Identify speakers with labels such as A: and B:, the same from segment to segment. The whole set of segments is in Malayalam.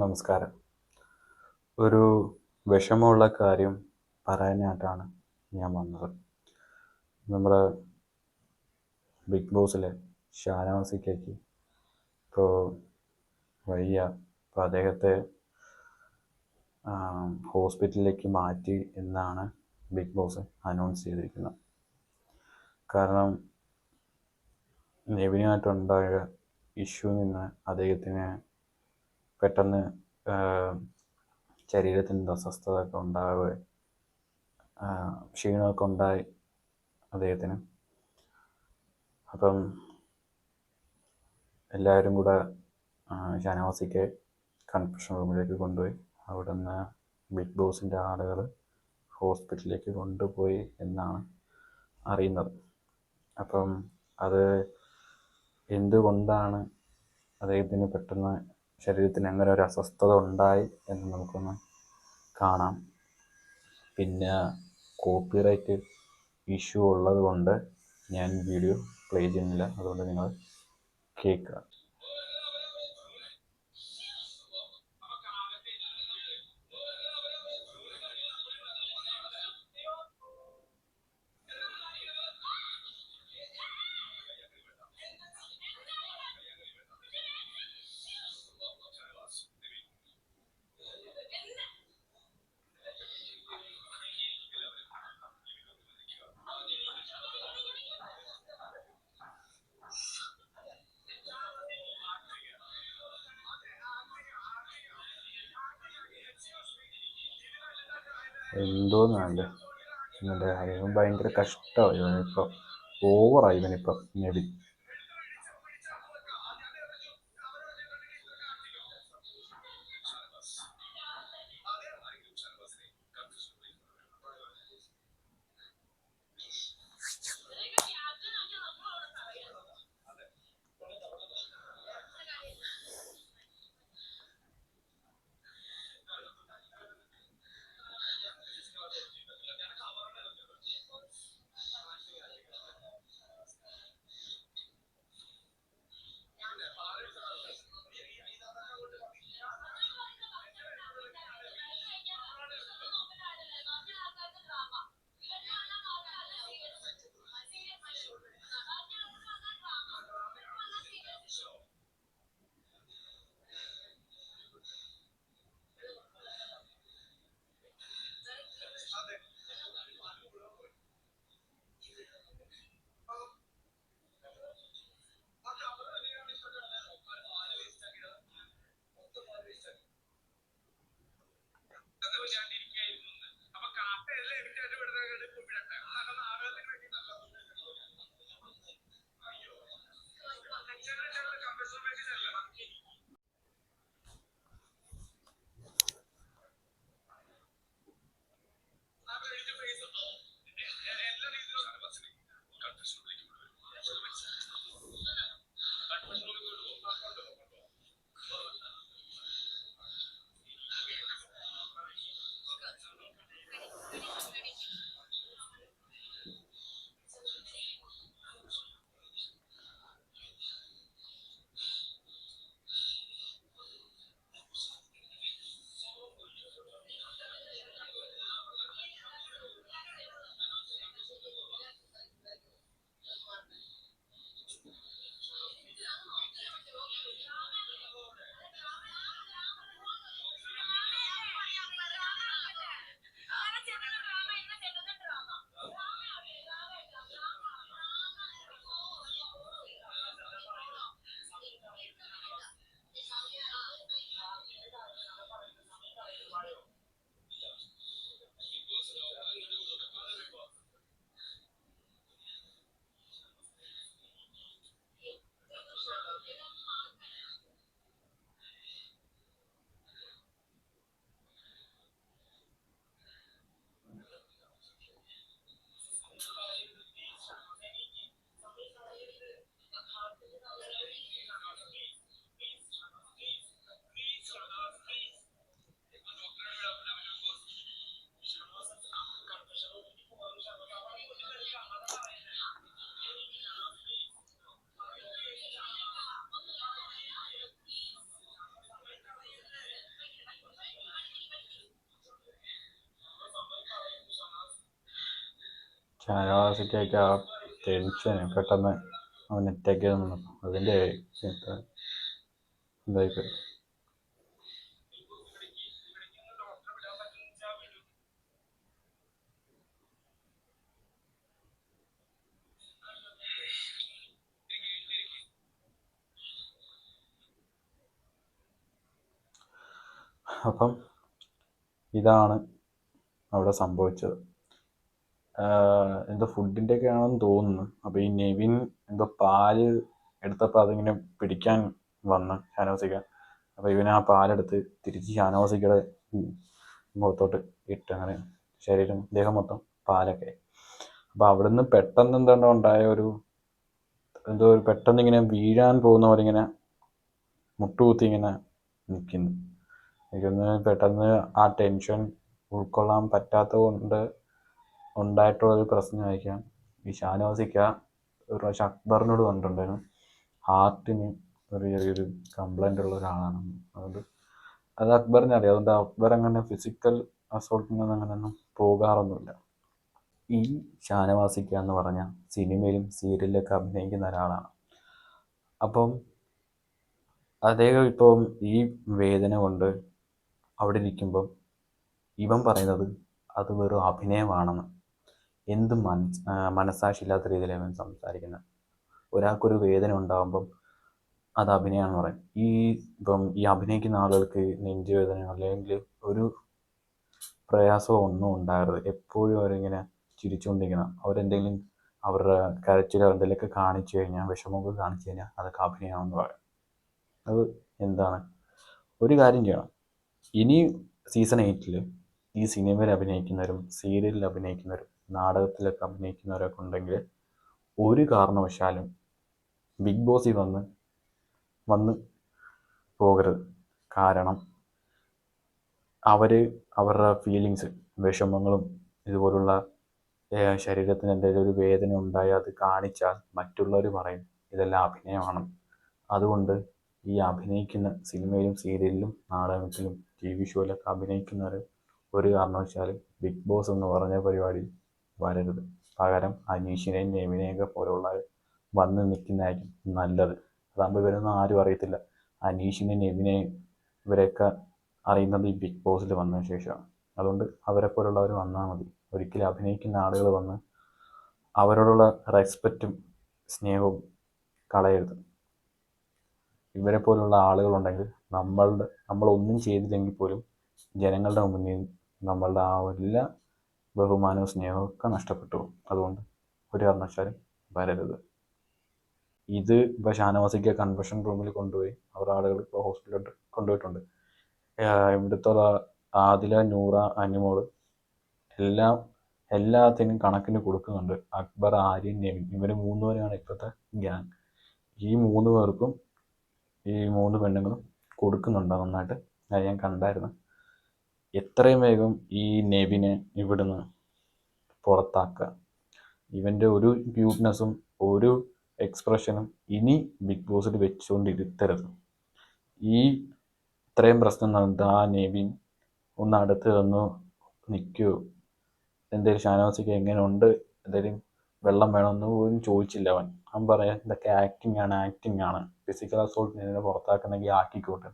A: നമസ്കാരം. ഒരു വിഷമമുള്ള കാര്യം പറയാനായിട്ടാണ് ഞാൻ വന്നത്. നമ്മുടെ ബിഗ് ബോസിലെ ഷാനവാസിക്കയ്ക്ക് ഇപ്പോൾ വയ്യ. അപ്പോൾ അദ്ദേഹത്തെ ഹോസ്പിറ്റലിലേക്ക് മാറ്റി എന്നാണ് ബിഗ് ബോസ് അനൗൺസ് ചെയ്തിരിക്കുന്നത്. കാരണം നെവിനുമായിട്ടുണ്ടായ ഇഷ്യൂ നിന്ന് അദ്ദേഹത്തിന് പെട്ടെന്ന് ശരീരത്തിന്റെ അസ്വസ്ഥത ഒക്കെ ഉണ്ടാവുക ക്ഷീണമൊക്കെ ഉണ്ടായി അദ്ദേഹത്തിന്. അപ്പം എല്ലാവരും കൂടെ ഷാനവാസിക്ക് കൺഫ്യൂഷൻ റൂമിലേക്ക് കൊണ്ടുപോയി. അവിടെ നിന്ന് ബിഗ് ബോസിന്റെ ആളുകൾ ഹോസ്പിറ്റലിലേക്ക് കൊണ്ടുപോയി എന്നാണ് അറിയുന്നത്. അപ്പം അത് എന്തുകൊണ്ടാണ് അദ്ദേഹത്തിന് പെട്ടെന്ന് ശരീരത്തിന് അങ്ങനെ ഒരു അസ്വസ്ഥത ഉണ്ടായി എന്ന് നമുക്കൊന്ന് കാണാം. പിന്നെ കോപ്പിറൈറ്റ് ഇഷ്യൂ ഉള്ളത് കൊണ്ട് ഞാൻ വീഡിയോ പ്ലേ ചെയ്യുന്നില്ല. അതുകൊണ്ട് നിങ്ങൾ കേൾക്കുക. എന്തോന്നല്ല ഇവന്റെ ഇവൻ ഭയങ്കര കഷ്ടമായി. ഇവനിപ്പോൾ ഓവറായി ഇവനിപ്പോൾ നെവി ഷാനവാസിക്കൊക്കെ ആ ടെൻഷന് പെട്ടെന്ന് അവൻ അറ്റാക്ക് ചെയ്തു അതിന്റെ ഇതായിപ്പോയി അപ്പം ഇതാണ് അവിടെ സംഭവിച്ചത്. എന്തോ ഫുഡിന്റെ ഒക്കെ ആണെന്ന് തോന്നുന്നു. അപ്പോൾ ഈ നെവിൻ എന്തോ പാൽ എടുത്തപ്പോൾ അതിങ്ങനെ പിടിക്കാൻ വന്ന് ഷാനവാസിക്ക. അപ്പോൾ ഇവൻ ആ പാലെടുത്ത് തിരിച്ച് ഷാനവാസിക്കയുടെ മുഖത്തോട്ട് ഇട്ട് അങ്ങനെ ശരീരം ദേഹം മൊത്തം പാലൊക്കെ. അപ്പോൾ അവിടുന്ന് പെട്ടെന്ന് എന്താണ്ടോ ഉണ്ടായ ഒരു എന്തോ ഒരു പെട്ടെന്ന് ഇങ്ങനെ വീഴാൻ പോകുന്ന പോലെ ഇങ്ങനെ മുട്ടുകുത്തി ഇങ്ങനെ നിൽക്കുന്നു എനിക്കൊന്ന് പെട്ടെന്ന് ആ ടെൻഷൻ ഉൾക്കൊള്ളാൻ പറ്റാത്തത് കൊണ്ട് ഉണ്ടായിട്ടുള്ളൊരു പ്രശ്നമായിരിക്കാം ഈ ഷാനവാസിക്ക ഒരു പ്രാവശ്യം അക്ബറിനോട് പറഞ്ഞിട്ടുണ്ടായിരുന്നു. ഹാർട്ടിന് ഒരു ചെറിയൊരു കംപ്ലൈന്റ് ഉള്ള ഒരാളാണ്. അതുകൊണ്ട് അത് അക്ബറിനെ അറിയാം. അതുകൊണ്ട് അക്ബർ അങ്ങനെ ഫിസിക്കൽ അസോൾട്ടിനൊന്നും അങ്ങനെയൊന്നും പോകാറൊന്നുമില്ല. ഈ ഷാനവാസിക്ക എന്ന് പറഞ്ഞ സിനിമയിലും സീരിയലിലൊക്കെ അഭിനയിക്കുന്ന ഒരാളാണ്. അപ്പം അദ്ദേഹം ഇപ്പം ഈ വേദന കൊണ്ട് അവിടെ ഇരിക്കുമ്പം ഇവൻ പറയുന്നത് അത് വെറും അഭിനയമാണെന്ന്. എന്ത് മനസ് മനസ്സാക്ഷിയില്ലാത്ത രീതിയിലാണ് അവൻ സംസാരിക്കുന്നത് ഒരാൾക്കൊരു വേദന ഉണ്ടാകുമ്പം അത് അഭിനയമാണ് പറയും. ഈ ഇപ്പം ഈ അഭിനയിക്കുന്ന ആളുകൾക്ക് നെഞ്ചുവേദന അല്ലെങ്കിൽ ഒരു പ്രയാസമോ ഒന്നും ഉണ്ടാകരുത്. എപ്പോഴും അവരിങ്ങനെ ചിരിച്ചുകൊണ്ടിരിക്കണം. അവരെന്തെങ്കിലും അവരുടെ കരച്ചിലോ എന്തെങ്കിലുമൊക്കെ കാണിച്ചു കഴിഞ്ഞാൽ വിഷമമൊക്കെ കാണിച്ചു കഴിഞ്ഞാൽ അതൊക്കെ അഭിനയമാണെന്ന് പറയും. അത് എന്താണ്? ഒരു കാര്യം ചെയ്യണം. ഇനി സീസൺ എയ്റ്റിൽ ഈ സിനിമയിൽ അഭിനയിക്കുന്നവരും സീരിയലിൽ അഭിനയിക്കുന്നവരും നാടകത്തിലൊക്കെ അഭിനയിക്കുന്നവരൊക്കെ ഉണ്ടെങ്കിൽ ഒരു കാരണവശാലും ബിഗ് ബോസിൽ വന്ന് വന്ന് പോകരുത്. കാരണം അവർ അവരുടെ ഫീലിങ്സ് വിഷമങ്ങളും ഇതുപോലുള്ള ശരീരത്തിന് എന്തെങ്കിലും ഒരു വേദന ഉണ്ടായാൽ അത് കാണിച്ചാൽ മറ്റുള്ളവർ പറയും ഇതെല്ലാം അഭിനയമാണ്. അതുകൊണ്ട് ഈ അഭിനയിക്കുന്ന സിനിമയിലും സീരിയലിലും നാടകത്തിലും ടി വി ഷോയിലൊക്കെ അഭിനയിക്കുന്നവർ ഒരു കാരണവശാലും ബിഗ് ബോസ് എന്ന് പറഞ്ഞ പരിപാടി വരരുത്. പകരം അനീഷിനെയും നെവിനെയൊക്കെ പോലുള്ള വന്ന് നിൽക്കുന്നതായിരിക്കും നല്ലത്. അതാകുമ്പോൾ ഇവരൊന്നും ആരും അറിയത്തില്ല. അനീഷിനെയും നെവിനെ ഇവരെയൊക്കെ അറിയുന്നത് ഈ ബിഗ് ബോസിൽ വന്നതിന് ശേഷമാണ്. അതുകൊണ്ട് അവരെ പോലുള്ളവർ വന്നാൽ മതി. ഒരിക്കലും അഭിനയിക്കുന്ന ആളുകൾ വന്ന് അവരോടുള്ള റെസ്പെക്റ്റും സ്നേഹവും കളയരുത്. ഇവരെ പോലുള്ള ആളുകളുണ്ടെങ്കിൽ നമ്മളുടെ നമ്മളൊന്നും ചെയ്തില്ലെങ്കിൽ പോലും ജനങ്ങളുടെ മുന്നിൽ നമ്മളുടെ ആ എല്ലാ ബഹുമാനവും സ്നേഹവും ഒക്കെ നഷ്ടപ്പെട്ടു. അതുകൊണ്ട് ഒരു കാരണവശാലും വരരുത്. ഇത് ഇപ്പോൾ ഷാനവാസിക്ക് കൺവെൻഷൻ റൂമിൽ കൊണ്ടുപോയി അവരുടെ ആളുകൾ ഇപ്പോൾ ഹോസ്പിറ്റലിലോട്ട് കൊണ്ടുപോയിട്ടുണ്ട്. ഇവിടുത്തെ ആദില നൂറ അനിമോൾ എല്ലാം എല്ലാത്തിനും കണക്കിന് കൊടുക്കുന്നുണ്ട്. അക്ബർ ആര്യൻ നെവിൻ ഇവർ മൂന്ന് പേരാണ് ഇപ്പോഴത്തെ ഗ്യാങ് ഈ മൂന്ന് പേർക്കും ഈ മൂന്ന് പെണ്ണുങ്ങളും കൊടുക്കുന്നുണ്ട് നന്നായിട്ട്. ഞാൻ കണ്ടായിരുന്നു. എത്രയും വേഗം ഈ നെവിനെ ഇവിടുന്ന് പുറത്താക്കുക. ഇവന്റെ ഒരു ക്യൂട്ട്നെസ്സും ഒരു എക്സ്പ്രഷനും ഇനി ബിഗ് ബോസിൽ വെച്ചുകൊണ്ടിരുത്തരുത് ഈ ഇത്രയും പ്രശ്നം നടന്നത് ആ നെവിൻ ഒന്ന് അടുത്ത് വന്ന് നിൽക്കുമോ എന്തേലും ഷാനവാസിക്ക് എങ്ങനെയുണ്ട്? എന്തേലും വെള്ളം വേണമെന്ന് പോലും ചോദിച്ചില്ല അവൻ. അവൻ പറയാം ഇതൊക്കെ ആക്ടിങ് ആണ് ആക്ടിങ് ആണ്. ഫിസിക്കൽ അസോൾട്ട് പുറത്താക്കുന്നെങ്കിൽ ആക്കിക്കോട്ടെ.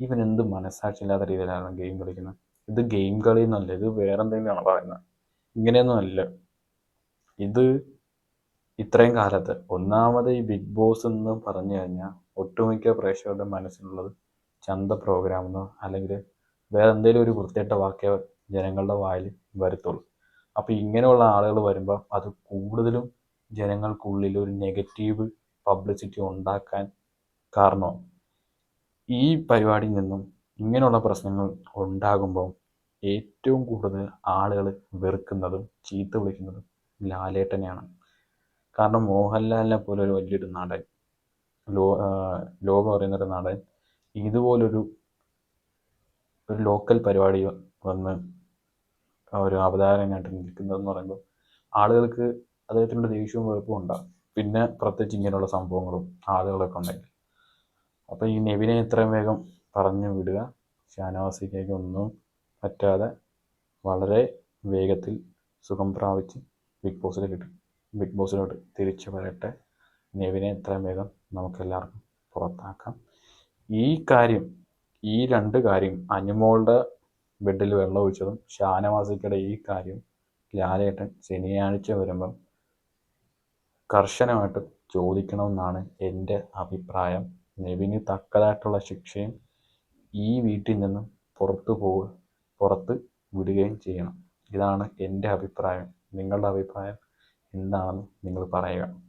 A: ഇവൻ എന്ത് മനസ്സാക്ഷിയില്ലാത്ത രീതിയിലാണ് ഗെയിം കളിക്കുന്നത്? ഇത് ഗെയിം കളി എന്നല്ല ഇത് വേറെ എന്തെങ്കിലുമാണ് പറയുന്നത്? ഇങ്ങനെയൊന്നും അല്ല. ഇത് ഇത്രയും കാലത്ത് ഒന്നാമത് ഈ ബിഗ് ബോസ് എന്ന് പറഞ്ഞു കഴിഞ്ഞാൽ ഒട്ടുമിക്ക പ്രേക്ഷകരുടെ മനസ്സിലുള്ളത് ചന്ത പ്രോഗ്രാം എന്നോ അല്ലെങ്കിൽ വേറെ എന്തെങ്കിലും ഒരു വൃത്തിയിട്ട വാക്കേ ജനങ്ങളുടെ വായിൽ വരത്തുള്ളൂ. അപ്പോൾ ഇങ്ങനെയുള്ള ആളുകൾ വരുമ്പോൾ അത് കൂടുതലും ജനങ്ങൾക്കുള്ളിൽ ഒരു നെഗറ്റീവ് പബ്ലിസിറ്റി ഉണ്ടാക്കാൻ കാരണമാണ് ഈ പരിപാടിയിൽ നിന്നും ഇങ്ങനെയുള്ള പ്രശ്നങ്ങൾ ഉണ്ടാകുമ്പോൾ ഏറ്റവും കൂടുതൽ ആളുകൾ വെറുക്കുന്നതും ചീത്ത വിളിക്കുന്നതും ലാലേട്ടനെയാണ്. കാരണം മോഹൻലാലിനെ പോലെ ഒരു വലിയൊരു നാടൻ ലോ ലോകം അറിയുന്നൊരു നാടൻ ഇതുപോലൊരു ഒരു ലോക്കൽ പരിപാടി വന്ന് ഒരു അവതാരമായിട്ട് നിൽക്കുന്നതെന്ന് പറയുമ്പോൾ ആളുകൾക്ക് അദ്ദേഹത്തിനോട് ദേഷ്യവും വെറുപ്പും ഉണ്ടാകും പിന്നെ പ്രത്യേകിച്ച് ഇങ്ങനെയുള്ള സംഭവങ്ങളും ആളുകളൊക്കെ ഉണ്ടെങ്കിൽ. അപ്പോൾ ഈ നെവിനെ എത്രയും വേഗം പറഞ്ഞു വിടുക. ഷാനവാസിക്കേക്ക് ഒന്നും പറ്റാതെ വളരെ വേഗത്തിൽ സുഖം പ്രാപിച്ച് ബിഗ് ബോസിലേക്ക് ബിഗ് ബോസിലോട്ട് തിരിച്ചു വരട്ടെ നെവിനെ എത്രയും വേഗം നമുക്കെല്ലാവർക്കും പുറത്താക്കാം. ഈ കാര്യം ഈ രണ്ട് കാര്യം അനുമോളുടെ ബെഡിൽ വെള്ളം ഒഴിച്ചതും ഷാനവാസിക്കയുടെ ഈ കാര്യം ലാലേട്ടൻ ശനിയാഴ്ച വരുമ്പം കർശനമായിട്ട് ചോദിക്കണമെന്നാണ് എന്റെ അഭിപ്രായം. നെവിന് തക്കതായിട്ടുള്ള ശിക്ഷയും ഈ വീട്ടിൽ നിന്നും പുറത്തു പോകുക പുറത്ത് വിടുകയും ചെയ്യണം. ഇതാണ് എന്റെ അഭിപ്രായം. നിങ്ങളുടെ അഭിപ്രായം എന്താണെന്ന് നിങ്ങൾ പറയുക.